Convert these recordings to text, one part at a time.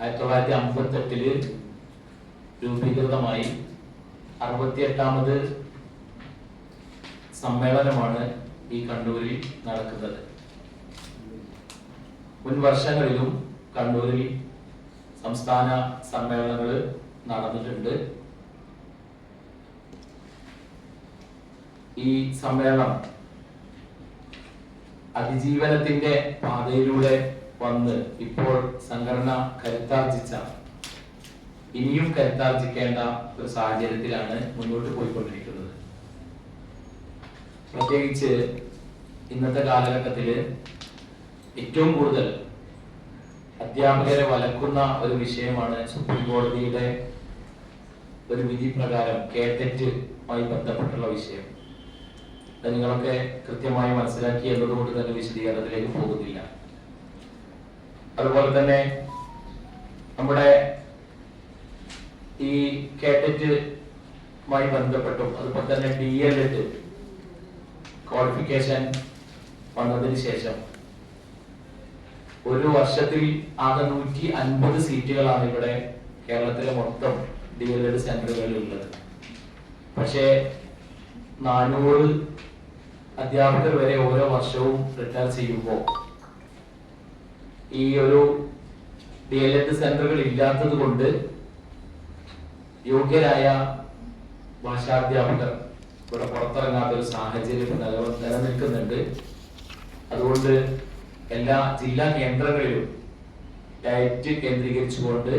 ആയിരത്തി തൊള്ളായിരത്തി അമ്പത്തി എട്ടിൽ രൂപീകൃതമായി അറുപത്തിയെട്ടാമത് സമ്മേളനമാണ് ഈ കണ്ണൂരിൽ നടക്കുന്നത്. മുൻ വർഷങ്ങളിലും കണ്ണൂരിൽ സംസ്ഥാന സമ്മേളനങ്ങൾ നടന്നിട്ടുണ്ട്. ഈ സമ്മേളനം അതിജീവനത്തിന്റെ പാതയിലൂടെ വന്ന് ഇപ്പോൾ സംഘടന കരുത്താർജിച്ച ഇനിയും കരുത്താർജിക്കേണ്ട ഒരു സാഹചര്യത്തിലാണ് മുന്നോട്ട് പോയിക്കൊണ്ടിരിക്കുന്നത്. പ്രത്യേകിച്ച് ഇന്നത്തെ കാലഘട്ടത്തിൽ ഏറ്റവും കൂടുതൽ അധ്യാപകരെ വലക്കുന്ന ഒരു വിഷയമാണ് സുപ്രീം കോടതിയുടെ ഒരു വിധി പ്രകാരം കേട്ടറ്റുമായി ബന്ധപ്പെട്ടുള്ള വിഷയം. അത് നിങ്ങളൊക്കെ കൃത്യമായി മനസ്സിലാക്കി എന്നതുകൊണ്ട് തന്നെ വിശദീകരണത്തിലേക്ക് പോകുന്നില്ല. അതുപോലെ തന്നെ നമ്മുടെ ഈ കേട്ടറ്റുമായി ബന്ധപ്പെട്ടും അതുപോലെ തന്നെ ഡി എൽ എഡ് ക്വാളിഫിക്കേഷൻ വന്നതിന് ശേഷം ഒരു വർഷത്തിൽ ആകെ നൂറ്റി അൻപത് സീറ്റുകളാണ് ഇവിടെ കേരളത്തിലെ മൊത്തം ഡി എൽ എഡ് സെന്ററുകളിൽ ഉള്ളത് പക്ഷേ നാനൂറ് അധ്യാപകർ വരെ ഓരോ വർഷവും റിട്ടയർ ചെയ്യുമ്പോൾ ഈ ഒരു ഡി എൽ എഡ് സെന്ററുകൾ ഇല്ലാത്തത് കൊണ്ട് യോഗ്യരായ ഭാഷാധ്യാപകർ ഇവിടെ പുറത്തിറങ്ങാത്ത ഒരു സാഹചര്യം നിലനിൽക്കുന്നുണ്ട്. അതുകൊണ്ട് എല്ലാ ജില്ലാ കേന്ദ്രങ്ങളിലും ഡയറ്റ് കേന്ദ്രീകരിച്ചുകൊണ്ട്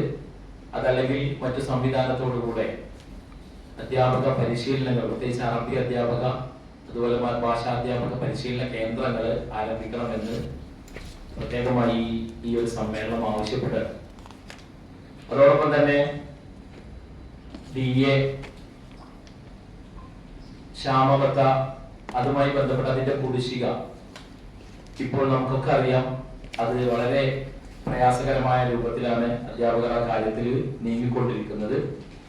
അതല്ലെങ്കിൽ മറ്റു സംവിധാനത്തോടുകൂടെ അധ്യാപക പരിശീലനങ്ങൾ പ്രത്യേകിച്ച് അറബി അധ്യാപക അതുപോലെ ഭാഷാധ്യാപക പരിശീലന കേന്ദ്രങ്ങൾ ആരംഭിക്കണമെന്ന് പ്രത്യേകമായി ഈ- ഒരു സമ്മേളനം ആവശ്യപ്പെട്ട് അതോടൊപ്പം തന്നെ ഡി എ ക്ഷാമബത്ത അതുമായി ബന്ധപ്പെട്ട അതിന്റെ കുടിശ്ശിക. ഇപ്പോൾ നമുക്കൊക്കെ അറിയാം അത് വളരെ പ്രയാസകരമായ രൂപത്തിലാണ് അധ്യാപകർ ആ കാര്യത്തിൽ നീങ്ങിക്കൊണ്ടിരിക്കുന്നത്.